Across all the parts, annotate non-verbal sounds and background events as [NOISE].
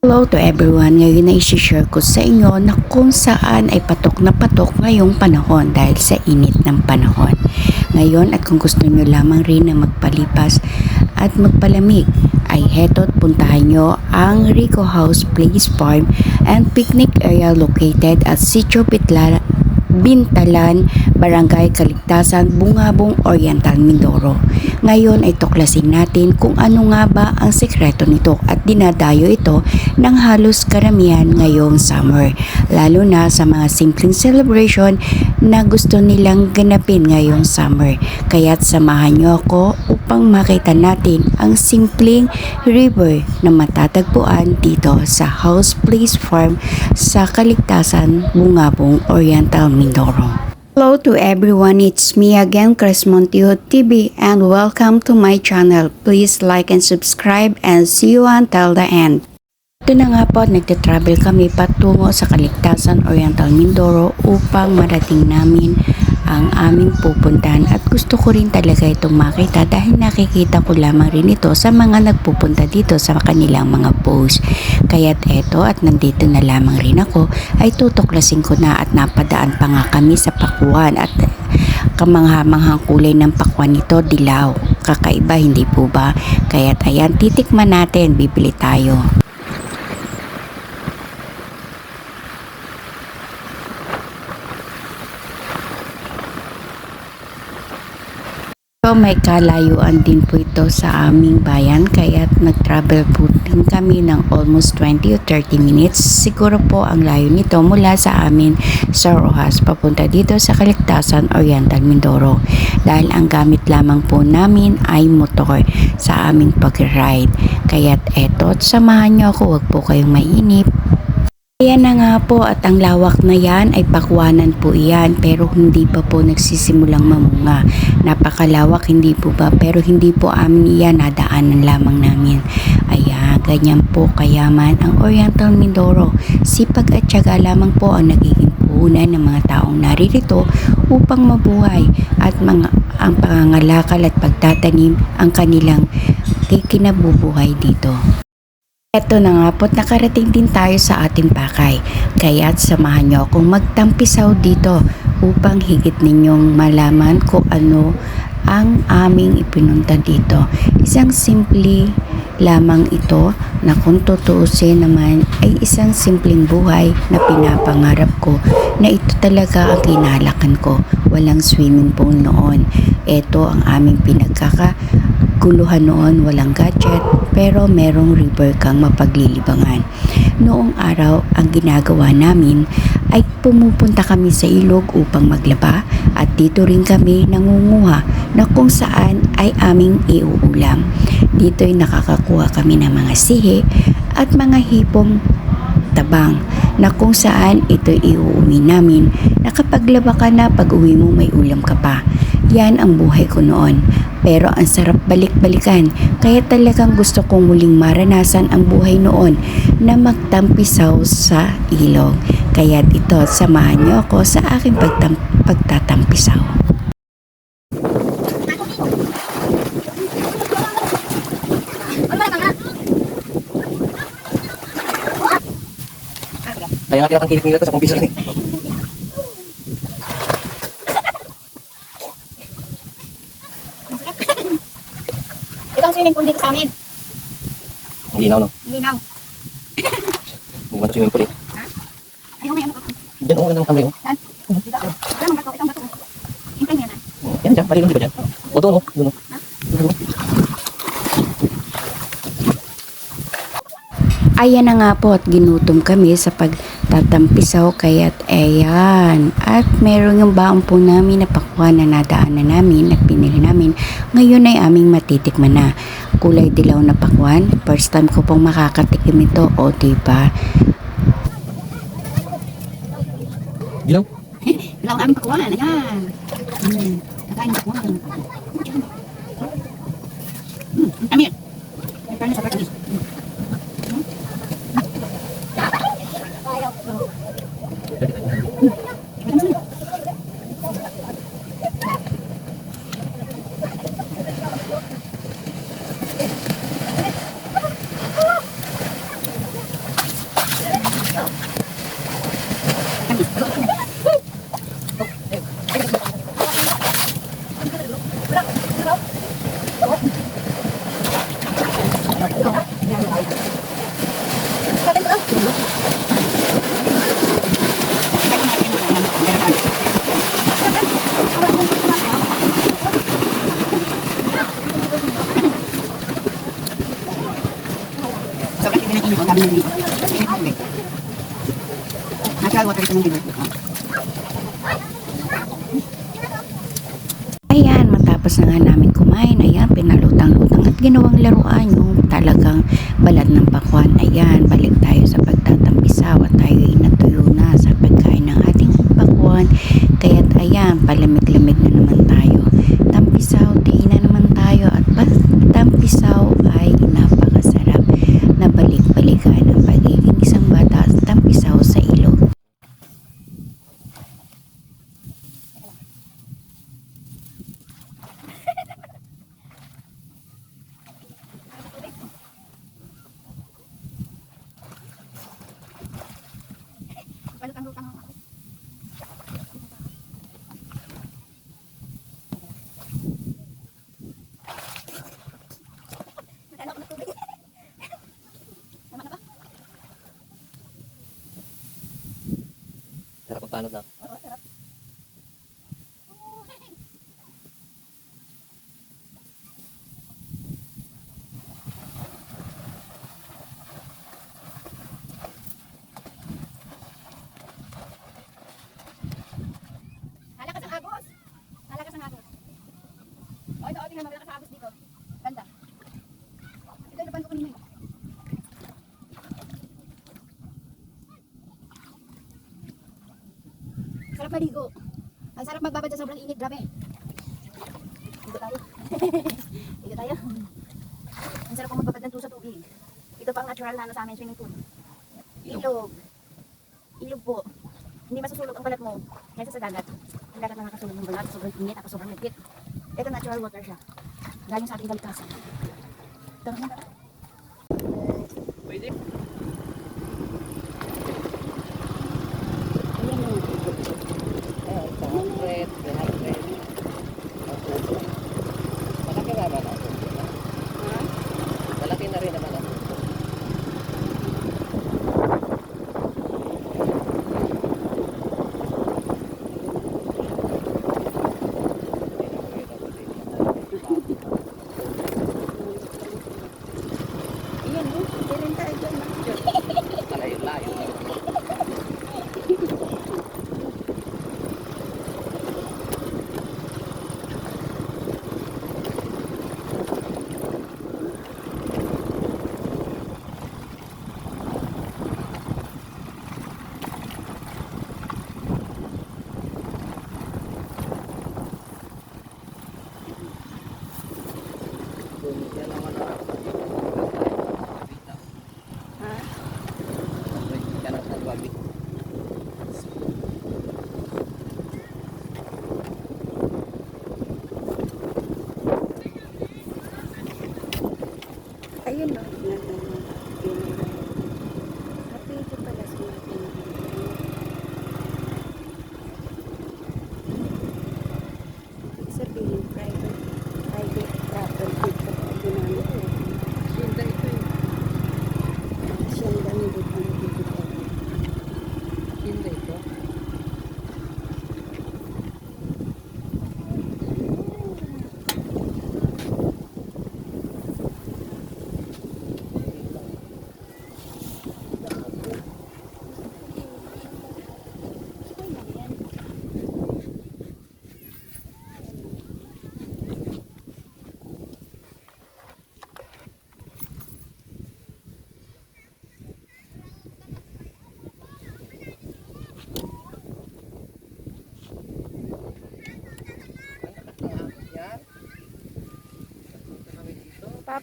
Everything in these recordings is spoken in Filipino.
Hello to everyone. Ngayon na isi-share ko sa inyo na kung saan ay patok na patok ngayong panahon dahil sa init ng panahon. Ngayon at kung gusto nyo lamang rin na magpalipas at magpalamig ay heto't puntahan nyo ang Rico House Place Farm and Picnic Area located at Sitio Pitla, Bintalan, Barangay Kaligtasan, Bungabong Oriental, Mindoro. Ngayon ay tuklasin natin kung ano nga ba ang sekreto nito at dinadayo ito ng halos karamihan ngayong summer. Lalo na sa mga simpleng celebration na gusto nilang ganapin ngayong summer. Kaya't samahan nyo ako upang makita natin ang simpleng river na matatagpuan dito sa House Place Farm sa Kaligtasan, Bungabong, Oriental, Mindoro. Hello to everyone, it's me again, Chris Montijo TV and welcome to my channel. Please like and subscribe and see you until the end. Ito na nga po, nagte-travel kami patungo sa Kaligtasan Oriental Mindoro upang marating namin ang aming pupuntahan at gusto ko rin talaga itong makita dahil nakikita ko lamang rin ito sa mga nagpupunta dito sa kanilang mga post. Kaya't eto at nandito na lamang rin ako ay tutuklasin ko na at napadaan pa nga kami sa pakuan at kamanghamanghang kulay ng pakwan nito dilaw. Kakaiba hindi po ba? Kaya't ayan titikman natin, bibili tayo. So may kalayuan din po ito sa aming bayan kaya nag-travel po din kami ng almost 20 o 30 minutes. Siguro po ang layo nito mula sa amin sa Rojas papunta dito sa Kaligtasan Oriental Mindoro dahil ang gamit lamang po namin ay motor sa aming pag-ride. Kaya't eto, samahan nyo ako, wag po kayong mainip. Ayan na nga po at ang lawak na yan ay pakwanan po iyan pero hindi pa po nagsisimulang mamunga. Napakalawak hindi po ba pero hindi po amin iyan nadaanan lamang namin. Ayan, ganyan po kayaman ang Oriental Mindoro. Sipag at tiyaga lamang po ang nagiging puhunan ng mga taong naririto upang mabuhay at mga ang pangangalakal at pagtatanim ang kanilang kikinabubuhay dito. Eto na nga po't nakarating din tayo sa ating pakay. Kaya't samahan nyo akong magtampisaw dito upang higit ninyong malaman kung ano ang aming ipinunta dito. Isang simple lamang ito na kung tutuusin naman ay isang simpleng buhay na pinapangarap ko na ito talaga ang kinalakan ko. Walang swimming pool noon. Ito ang aming pinagkaka guluhan noon walang gadget pero merong river kang mapaglilibangan. Noong araw ang ginagawa namin ay pumupunta kami sa ilog upang maglaba at dito rin kami nangunguha na kung saan ay aming iuulam. Dito ay nakakakuha kami ng mga sihi at mga hipong tabang na kung saan ito iuumi namin na kapag laba ka na pag uwi mo may ulam ka pa. Yan ang buhay ko noon. Pero ang sarap balik-balikan. Kaya talagang gusto kong muling maranasan ang buhay noon na magtampisaw sa ilog. Kaya ito, samahan niyo ako sa aking pagtam- pagtatampisaw. Kaya nga kinakangkilik nila to sa kumpisa rin. Ang pool dito sa amin. Hindi na, no? Hindi na. Hindi man swimming pool eh. Ayaw may ano ka. Diyan, oh, oh. Saan? Dito. Alam mo ba ito? Itong bato. Hintay niya na. Yan, dyan. Bali, di ba dyan? O, doon, oh. Doon, oh. Doon, oh. Ayan na nga po at ginutom kami sa pagtatampisaw kaya't ayan. At meron yung baon po namin na pakwa na nadaanan namin at pinili namin. Ngayon ay aming matitikman na. Kulay dilaw na pakwan. First time ko pong makakatikim ito. O diba? Dilaw. [LAUGHS] Ilaw ang aming pakuan. Ayan. Hmm. Nakain pakuan. Hmm. Amir. May karne sa karne. Natural water ito ng dito. Ayan, matapos na nga namin kumain, ayan, pinalutang-lutang at ginawang laruan yung talagang balat ng pakwan. Ayan, balik tayo sa pagtatampisaw at tayo ay natuyo na sa pagkain ng ating pakwan. Kaya't ayan, palamig-lamig na naman tayo. Tampisaw, tiin na naman tayo at basta tampisaw ay napakasarap na balik-balikan ang pagiging isang bata at tampisaw sa ilog. Balutang-lutang ako. Magkano ako ng tubig? Tama na ba? Sarap ang panot na. Oo, sarap. Halakas ang agos. Halakas ang agos. O, ito, tingnan mo, malakas agos dito. Ganda. Ito, ito, ko kanina eh. Sarap maligo. Ang sarap magbabad sa sobrang init, grabe. Ligo tayo. [LAUGHS] Ligo tayo. Ang sarap kong magbabad ng sa tubig. Ito pang natural na ano sa amin swimming pool. Ilog. Ilog po. Hindi masusulog ang balat mo kaysa sa dagat. Ang dagat nakakasulog ng balat, sobrang init, at sobrang ligpit. Ito natural water siya. Galing sa ating balikasan. Ito na. Pwede.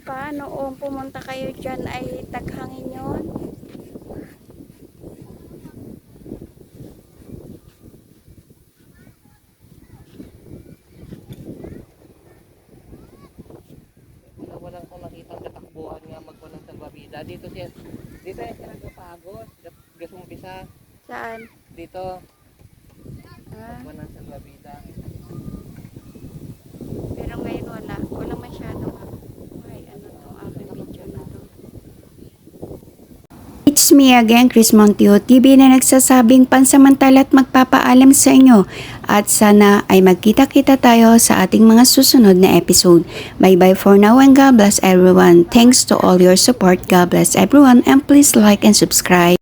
Papa, noong pumunta kayo dyan ay taghangin yun? Wala ko nakitang katakbuhan nga magkunan sa babida. Dito siya, dito siya nagpapagos. gas umpisa. Saan? Dito, Ah, buwan ng salbabida. pero ngayon wala. Wala masyadong ay ano to, aking video na to. It's me again, Chris Monteo TV na nagsasabing pansamantala at magpapaalam sa inyo at sana ay magkita-kita tayo sa ating mga susunod na episode. Bye-bye for now and God bless everyone. Thanks to all your support. God bless everyone and please like and subscribe.